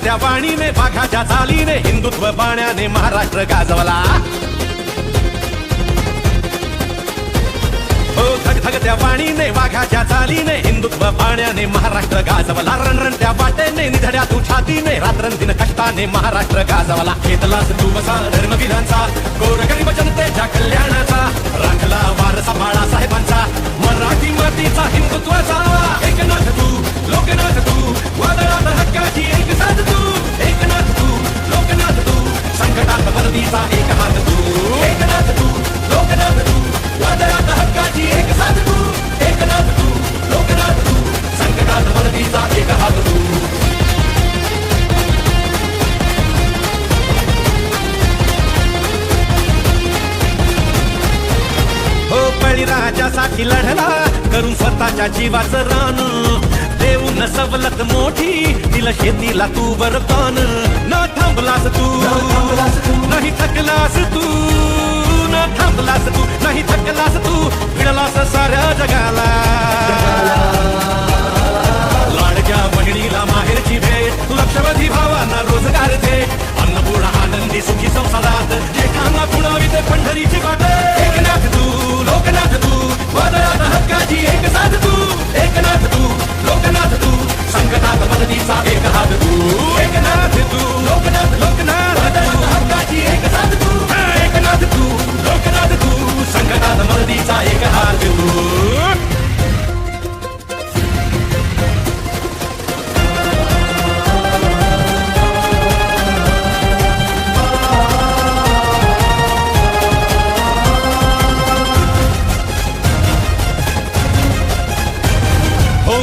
धगधगत्या वाणीने वाघाच्या चालीने हिंदुत्व पाण्याने महाराष्ट्र गाजवला. हो धगधगत्या वाणीने वाघाच्या चालीने हिंदुत्व पाण्याने महाराष्ट्र गाजवला. रणरणत्या वाटेने निधड्या तू छातीने रात्रंदिन कष्टाने महाराष्ट्र गाजवला. घेतलास तू बसा धर्मवीरांचा गोरगरीब जनतेच्या कल्याणाचा राखला वारसा बाळासाहेबांचा मराठी मातीचा हिंदुत्वाचा. एकनाथ तू लोकनाथ तू वादळात संकटात मदतीचा एक हात तू. एकनाथ तू लोकनाथ तू वादळात हक्काची एक साथ तू. एकनाथ तू लोकनाथ तू संकटात मदतीचा एक हात तू. हो बळीराजासाठी लढला करून स्वतःच्या जीवाचं रान. देऊन सवलत मोठी तिला शेतीला तू बरतान न थांबलास तू। नाही थकलास तू न थांबलास तू नाही थकलास तू फिरलास साऱ्या जगाला। लाडक्या बहिणीला माहेरची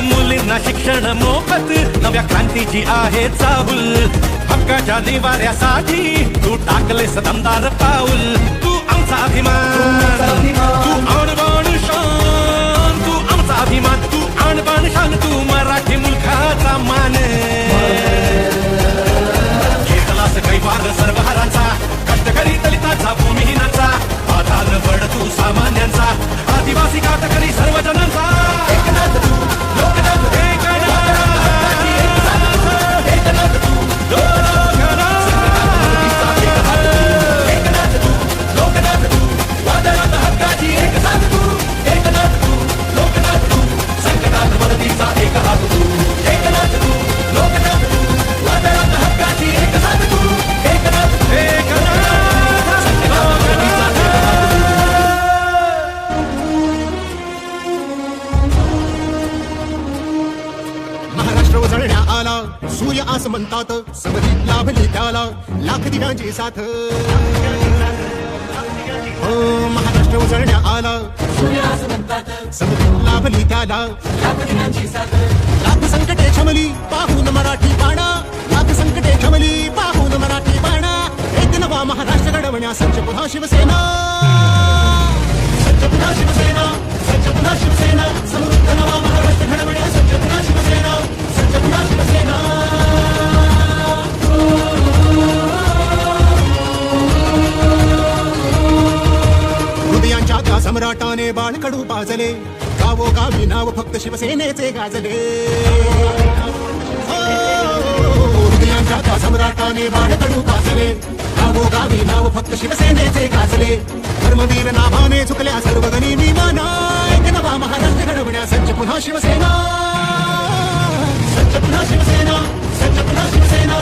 मुलींना शिक्षण मोफत. नव्या क्रांतीची आहे चाहुल. हक्काच्या निवाऱ्यासाठी तू टाकलेस दमदार पाऊल. तू आमचा अभिमान. तू आणबाण शान. तू आमचा अभिमान. तू आणबाण शान. तू मराठी मुलखाचा मान. घेतलास काही वाद सर्वहारांचा कष्टकरी दलिताचा भूमिहीनाचा. आधार बड तू सामान्यांचा. आदिवासी कातकरी सर्व लाख साथ। हो महाराष्ट्र उजळण्या आला। समधी लाभली त्याला लाख संकटे क्षमली पाहून मराठी बाणा लाख संकटे छमली पाहून मराठी बाणा एक नवा महाराष्ट्र घडवण्या सज्ज पुन्हा शिवसेना। सज्ज पुन्हा शिवसेना सज्ज पुन्हा शिवसेना। समृद्ध नवा महाराष्ट्र घडवण्या सज्ज पुन्हा शिवसेना। सज्ज पुन्हा शिवसेना। सम्राटाने बाणकडू पाजले. गावोगावी नाव फक्त शिवसेनेचे गाजले. हो, हृदयांच्या सम्राटाने बाणकडू पाजले. गावोगावी नाव फक्त शिवसेनेचे गाजले. धर्मवीर नाभाने चुकल्या सर्व गणी विमाना एक नवा महाराष्ट्र घडवण्या सज्ज पुन्हा शिवसेना. सज्ज पुन्हा शिवसेना सज्ज पुन्हा शिवसेना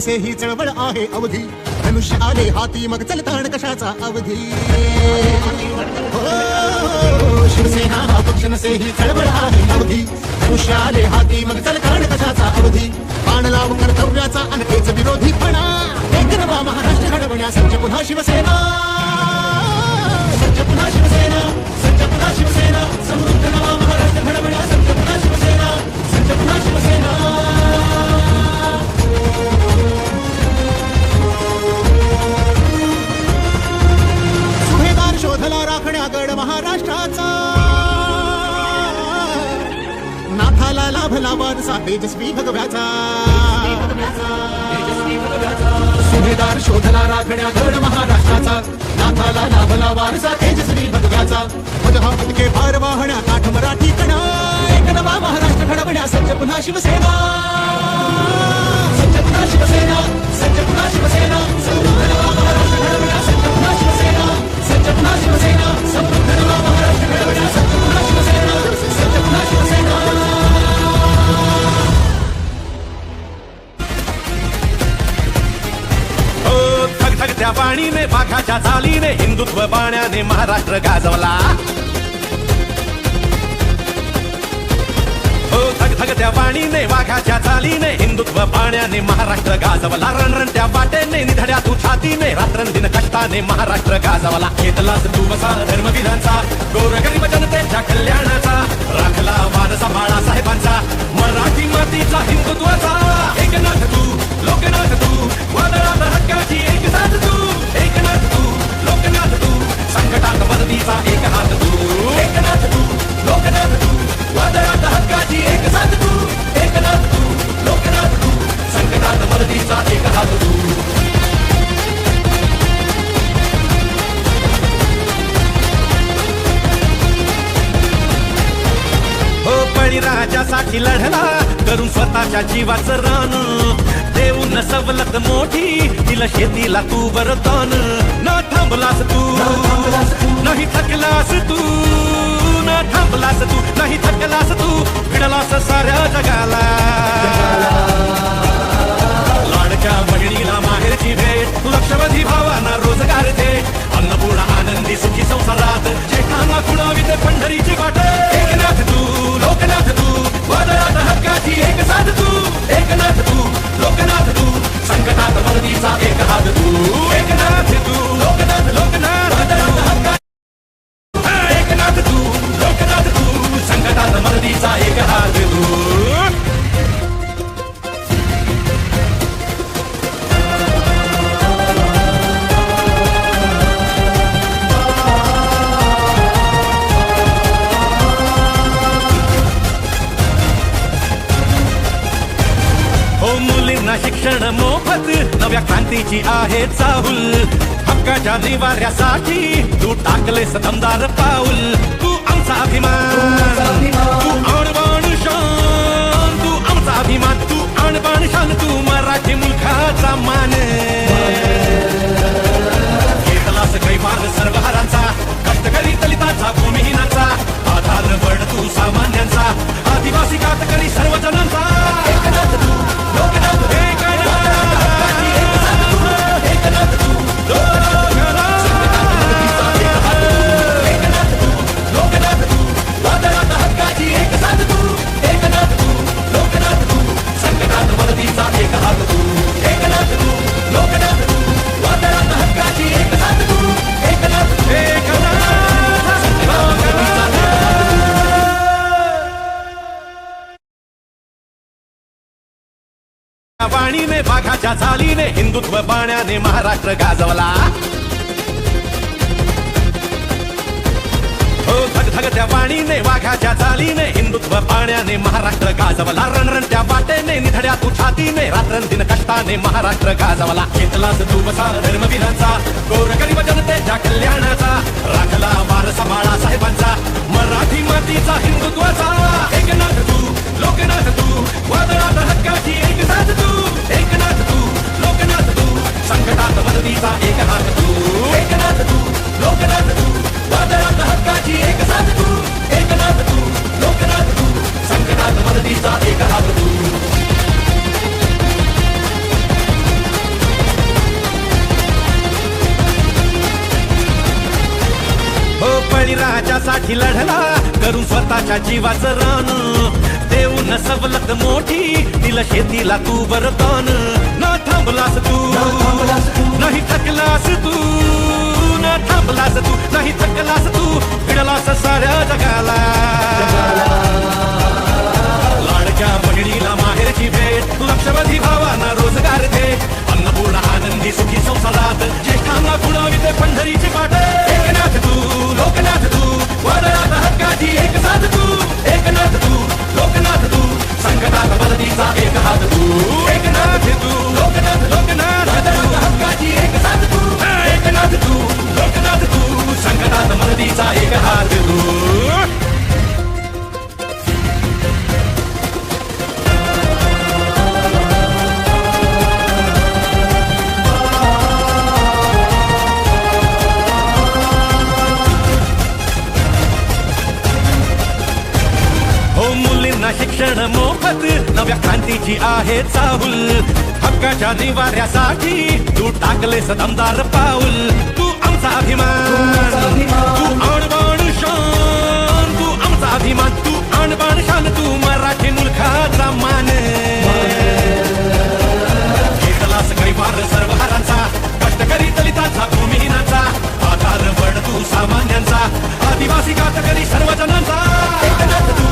मनसे ही चळवळ आहे अवधी. धनुष्य आले हाती मग चलताण कशाचा अवधी? हो, शिवसेना हा पक्ष नसे ही चळवळ आहे अवधी. धनुष्य आले हाती मग चलताण कशाचा अवधी? बाण लाव कर्तव्याचा अनकेच विरोधीपणा एक नवा महाराष्ट्र घडवण्या सज्ज पुन्हा शिवसेना. सज्ज पुन्हा शिवसेना सज्ज पुन्हा शिवसेना. समृद्ध नवा महाराष्ट्र घडवण्या सज्ज पुन्हा शिवसेना. सज्ज पुन्हा तेजस्वी भगव्याचा. सुभेदार शोधला राखण्या धड महाराष्ट्राचा. नाथाला लाभला वारसा तेजस्वी भगव्याचा. पद हा पदके भार वाहण्या काठ मराठी कणा. एक नवा महाराष्ट्र घडवण्या सज्ज पुन्हा शिवसेना. सज्ज पुन्हा शिवसेना सज्ज पुन्हा शिवसेना. समृद्ध नवा महाराष्ट्र घडवण्या सज्ज पुन्हा शिवसेना. सज्ज पुन्हा शिवसेना समृद्ध नवा महाराष्ट्र घडवण्या सज्ज पुन्हा शिवसेना. सज्ज पुन्हा शिवसेना. त्या पाणीने वाघाच्या चालीने हिंदुत्व बाण्याने महाराष्ट्र गाजवला. हो थग त्या पाणीने वाघाच्या चालीने हिंदुत्व पाण्याने महाराष्ट्र गाजवला. रणरण त्या वाटेने निधड्या तू छातीने रात्रंदिन कष्टाने महाराष्ट्र गाजवला. घेतलास तू वसा धर्मविधांचा गोरगरीब जनतेच्या कल्याणाचा राखला वारसा बाळासाहेबांचा मराठी मातीचा हिंदुत्वाचा. एकनाथ तू लोकनाथ तू वादळाचा हक्काचा संकटात मदतीचा एक हात तू. एकनाथ तू लोकनाथ तू वादळात हक्काची एक साथ तू. एकनाथ तू लोकनाथ तू संकटात मदतीचा एक हात तू. हो बळीराजासाठी लढला करून स्वतःच्या जीवाचं रान देऊन सवलत मोठी तिला शेतीला तू वरतान संकटात मदतीचा एक हात तू एकनाथ तू लोकनाथ लोकनाथ वादळात नव्या क्रांतीची आहे चाहुल. हक्काच्या निवाऱ्यासाठी तू टाकले दमदार पाऊल. तू आमचा अभिमान. तू आणबाण शान. तू आमचा अभिमान. तू आणबाण शान. तू मराठी मुलखाचा मान. घेतलास कैवार सर्व हारांचा कष्टकरी दलितांचा भूमिहीनाचा आधार तू सामान्यांचा. आदिवासी कातकरी सर्व राणीने बाघाच्या चालीने हिंदुत्व बाण्याने महाराष्ट्र गाजवला. हो धग धग वाघाच्या चालीने हिंदुत्व पाण्याने महाराष्ट्र गाजवला. हो, रणरणत्या वाटेने निधड्या तू छातीने रात्रंदिन कष्टाने महाराष्ट्र गाजवला. घेतलाच तू बसा धर्मवीरांचा गोरगरीब जनतेच्या कल्याणाचा राखला वारसा बाळासाहेबांचा मराठी मातीचा शिक्षण मोफत नव्या क्रांतीची आहे चाहुल. हक्काच्या निवाऱ्यासाठी तू टाकले दमदार पाऊल. तू आमचा अभिमान तू आणबाण शान. तू आमचा अभिमान तू आणबाण शान. तू मराठी मुलखाचा मान. घेतलास कैवार सर्व हारांचा कष्टकरी दलितांचा भूमिहीनाचा. आधार वड तू सामान्यांचा आदिवासी कातकरी सर्व जणांचा एकनाथ तू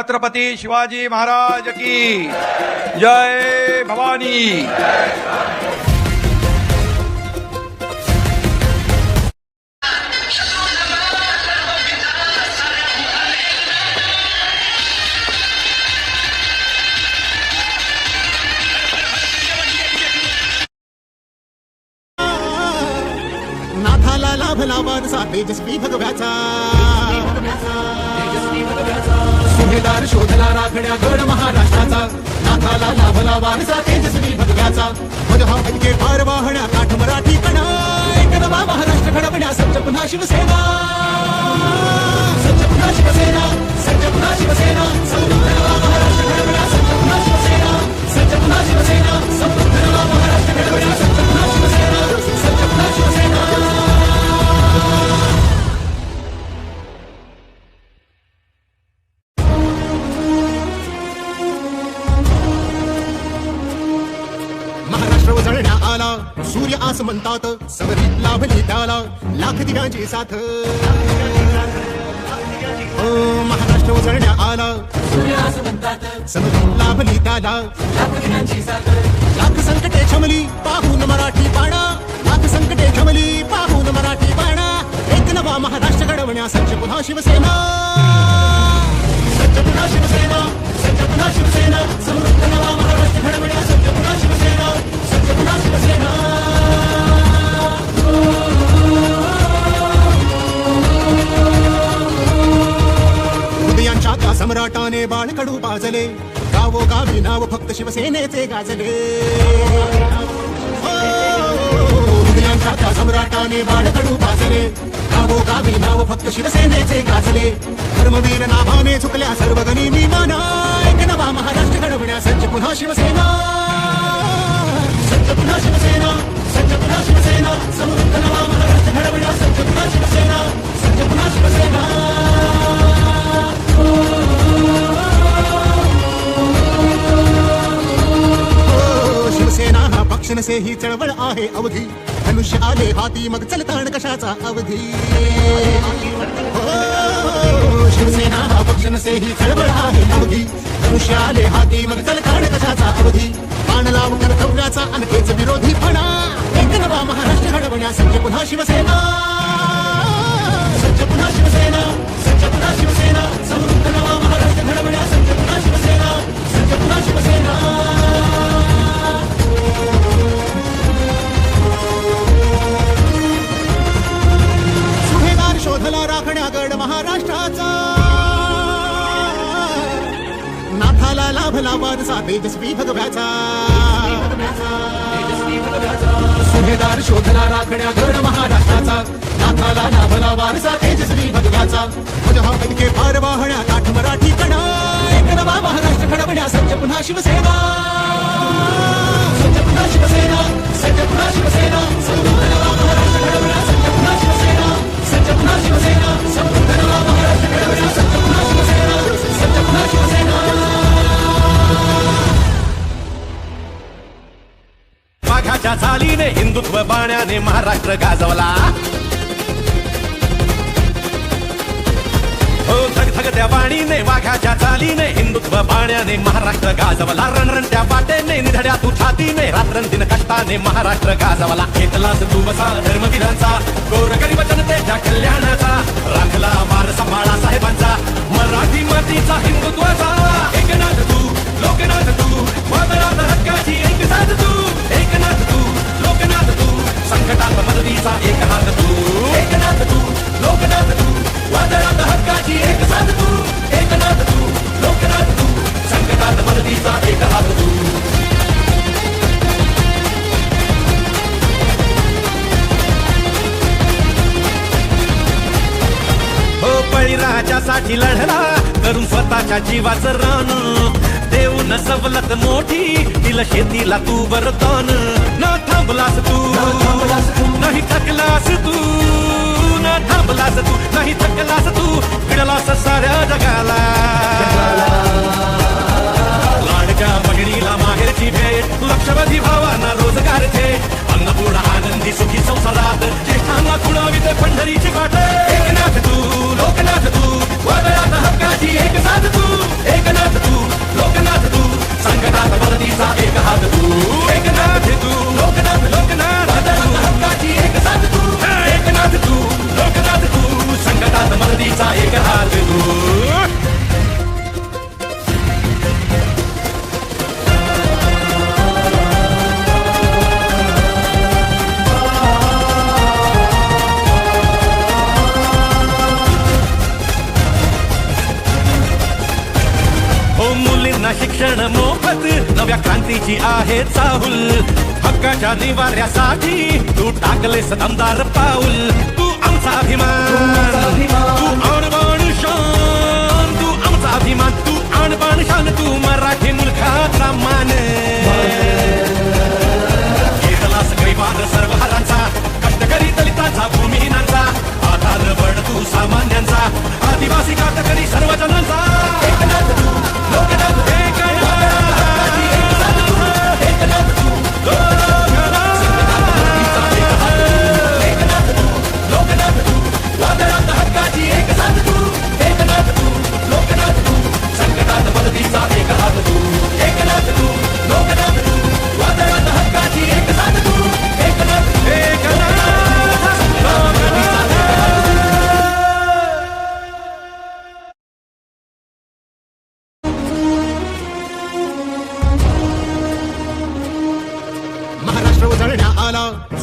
छत्रपती शिवाजी महाराज की जय भवानी। नाथाला लाभ वारसा तेजस्वी भगव्याचा. सुभेदार शोधला राखण्या गड महाराष्ट्राचा. नाथाला लाभला वारसा तेजस्वी भगव्याचा. मजहा पदके म्हणजे पार वाहण्या काठ मराठी कणा. एक नवा महाराष्ट्र घडवण्या सज्ज पुन्हा शिवसेना. सज्ज पुन्हा शिवसेना सज्ज पुन्हा शिवसेना. समृद्ध नवा महाराष्ट्र घडवण्या सज्ज पुन्हा शिवसेना. सज्ज पुन्हा शिवसेना समृद्ध नवा महाराष्ट्र घडवण्या सज्ज पुन्हा शिवसेना. सज्ज पुन्हा शिवसेना. असं म्हणतात समरीत लाभली त्याला लाख दिव्यांची साथ. हो, महाराष्ट्र उजळण्या आला. समरीत लाभली त्याला लाख संकटे छमली पाहून मराठी पाडा. लाख संकटे छमली पाहून मराठी पाडा. एक नवा महाराष्ट्र घडवण्या सज्ज पुन्हा शिवसेना. सज्ज पुन्हा शिवसेना. सम्राटाने बाळकडू पाजले. गावोगावी नाव फक्त शिवसेनेचे गाजले. हो, त्या सम्राटाने बाळकडू पाजले. गावोगावी नाव फक्त शिवसेनेचे गाजले. धर्मवीर नाभाने चुकल्या सर्व गणी विमाना एक नवा महाराष्ट्र घडवण्या सज्ज पुन्हा शिवसेना सज्ज पुन्हा शिवसेना सज्ज पुन्हा शिवसेना समृद्ध नवा महाराष्ट्र घडवण्या सज्ज पुन्हा शिवसेना सज्ज पुन्हा शिवसेना से ही चळवळ आहे अवधी. धनुष्य आले हाती मग चलताण कशाचा अवधी? हो, शिवसेना हा पक्षण से ही चळवळ आहे अवधी. धनुष्य आले हाती मग चलताण कशाचा अवधी? बाण लाव कर्तव्याचा अनकेच विरोधी फणा. एक नवा महाराष्ट्र घडवण्या सज्ज पुन्हा शिवसेना. सज्ज पुन्हा शिवसेना सज्ज पुन्हा शिवसेना. समृद्ध नवा महाराष्ट्र घडवण्या सज्ज पुन्हा शिवसेना. सज्ज पुन्हा शिवसेना. शोधला राखण्या गड महाराष्ट्राचा. नाथाला लाभला वारसा तेजस्वी भगव्याचा. सुभेदार शोधला राखण्या गड महाराष्ट्राचा. नाथाला लाभला वारसा तेजस्वी भगव्याचा. मजहा पदके पार वाहण्या काठ मराठी कणा. एक नवा महाराष्ट्र घडवण्या सज्ज पुन्हा शिवसेना. सज्ज पुन्हा शिवसेना सज्ज पुन्हा शिवसेना. समृद्ध नवा महाराष्ट्र घडवण्या चालीने हिंदुत्व बाण्याने महाराष्ट्र गाजवला. भगत्या वाणीने वाघाच्या चालीने हिंदुत्व पाण्याने महाराष्ट्र गाजवला. रणरण त्या वाटेने निधड्या तू छातीने रात्रन दिन कष्टाने महाराष्ट्र गाजवला. घेतलाच तू बसा धर्मवीरांचा गोरगरीब जनतेच्या कल्याणाचा राखला मार सांभाळा साहेबांचा मराठी मातीचा हिंदुत्वाचा. एकनाथ तू लोकनाथ तू मातरात हक्काची एक साथ तू. एकनाथ तू लोकनाथ तू संकटात मदतीचा एक हात तू. एकनाथ तू लोकनाथ तू वादळात हक्काची एक साथ तू एकनाथ तू लोकनाथ तू संकटात मदतीचा एक हात तू. हो बळीराजासाठी लढला करून स्वतःच्या जीवाचं रान देऊन सवलत मोठी दिल शेतीला तू वरदान न थांबलास तू. नाही थकलास तू. थांबलास तू नाही थकलास तू फिरलास साऱ्या जगाला. लाडक्या बहिणीला माहेरची भेट लक्षवधी भावांना रोजगार थे. अन्नपूर्णा आनंदी सुखी संसारात ज्येष्ठांना खुणाविते पंढरीची वाट. एकनाथ तू लोकनाथ तू वादळात हक्काची एक साथ तू. एकनाथ तू लोकनाथ तू संकटात मदतीचा एक हात तू. एकनाथ तू लोकनाथ हक्काच्या निवाऱ्यासाठी तू टाकलेस दमदार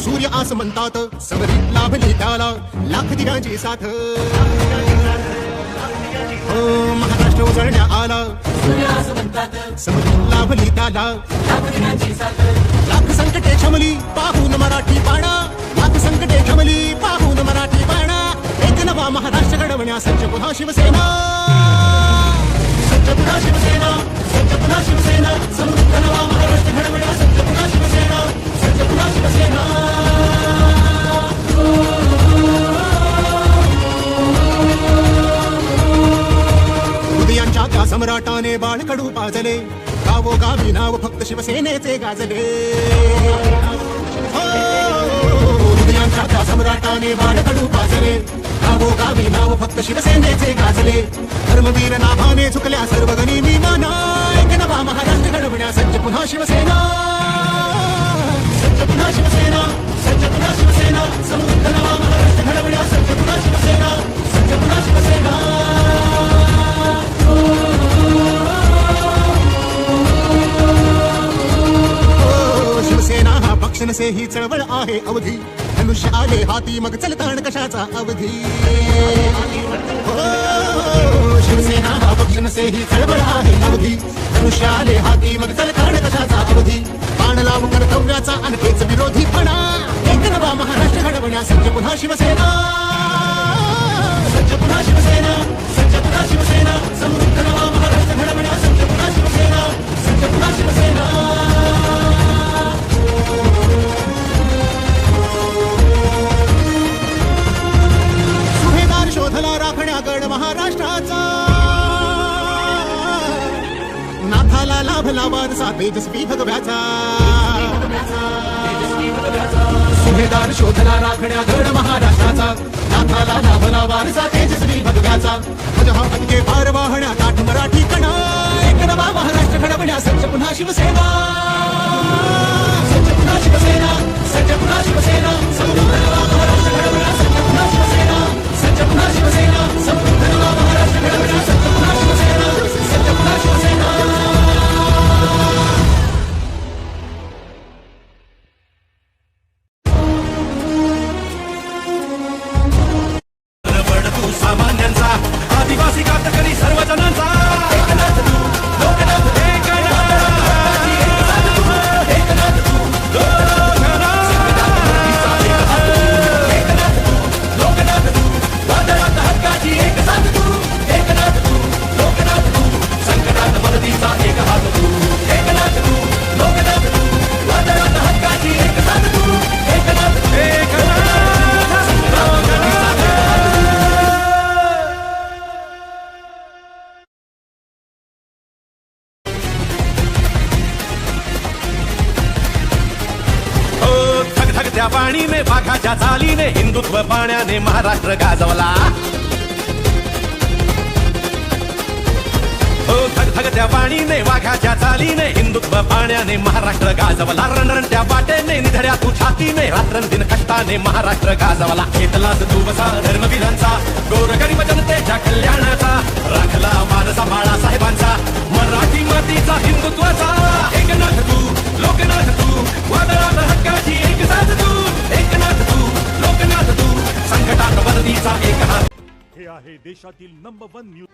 सूर्य आस म्हणतात समरी लाभली त्याला लाख दिव्यांची साथ. हो महाराष्ट्र उजळण्या आला. समरी लाभली त्याला लाख संकटे छमली पाहून मराठी पाडा. लाख संकटे छमली पाहून मराठी पाडा. एक नवा महाराष्ट्र घडवण्या पुन्हा शिवसेना. सज्ज पुन्हा शिवसेना सज्ज पुन्हा शिवसेना समृद्ध नवा महाराष्ट्र पुन्हा शिवसेना पुन्हा शिवसेना त्या सम्राटाने बाळकडू पाजले. गावोगावी नाव फक्त शिवसेनेचे गाजले. हो, हृदयांच्या त्या सम्राटाने बाळकडू पाजले. गावोगावी नाव फक्त शिवसेनेचे गाजले. धर्मवीर नाभाने झुकल्या सर्व गणी मी माना एक नवा महाराष्ट्र घडवण्या सज्ज पुन्हा शिवसेना. सज्ज पुन्हा शिवसेना सज्ज पुन्हा शिवसेना. समृद्ध नवा महाराष्ट्र घडवण्या सज्ज पुन्हा शिवसेना सज्ज पुन्हा शिवसेना. हो, शिवसेना हा पक्ष ही चळवळ आहे अवधी. धनुष्य आले हाती मग चलताण कशाचा अवधी? हो, शिवसेना हा पक्ष नसे ही चळवळ आहे अवधी. धनुष्य आले हाती मग चलताण कशाचा अवधी? बाण लाव कर्तव्याचा आणखीच विरोधीपणा एक नवा महाराष्ट्र घडवण्या सज्ज पुन्हा शिवसेना. सज्ज पुन्हा शिवसेना सज्ज पुन्हा शिवसेना. समृद्ध नवा भला लाभला वारसा तेजस्वी भगव्याचा. सुभेदार शोधला राखण्या गड महाराष्ट्राचा. नाथाला लाभला वारसा तेजस्वी भगव्याचा. तुझ्या पदके पार वाहण्या ताठ मराठी कणा. एक नवा महाराष्ट्र घडवण्या सज्ज पुन्हा शिवसेना. सज्ज पुन्हा शिवसेना सच्च पुन्हा शिवसेना. समृद्ध नवा महाराष्ट्र घडवण्या सच्च पुन्हा शिवसेना. सच्च पुन्हा शिवसेना समृद्ध नवा महाराष्ट्र घडवण्या सच्च धगधगत्या पाणीने वाघाच्या चालीने हिंदुत्व पाण्याने महाराष्ट्र गाजवला. रणरणत्या वाटेने निधड्या तू छातीने रात्रंदिन कष्टाने महाराष्ट्र गाजवला. घेतलास तू बसा धर्मवीरांचा गोरगरीब जनतेच्या कल्याणाचा राखला मानसा बाळा साहेबांचा मराठी मातीचा हिंदुत्वाचा. एकनाथ तू लोकनाथ तू वादळात हक्काची एक साथ तू. एकनाथ तू लोकनाथ तू संकटात वरदीचा एक हात. हे आहे देशातील नंबर वन न्यूज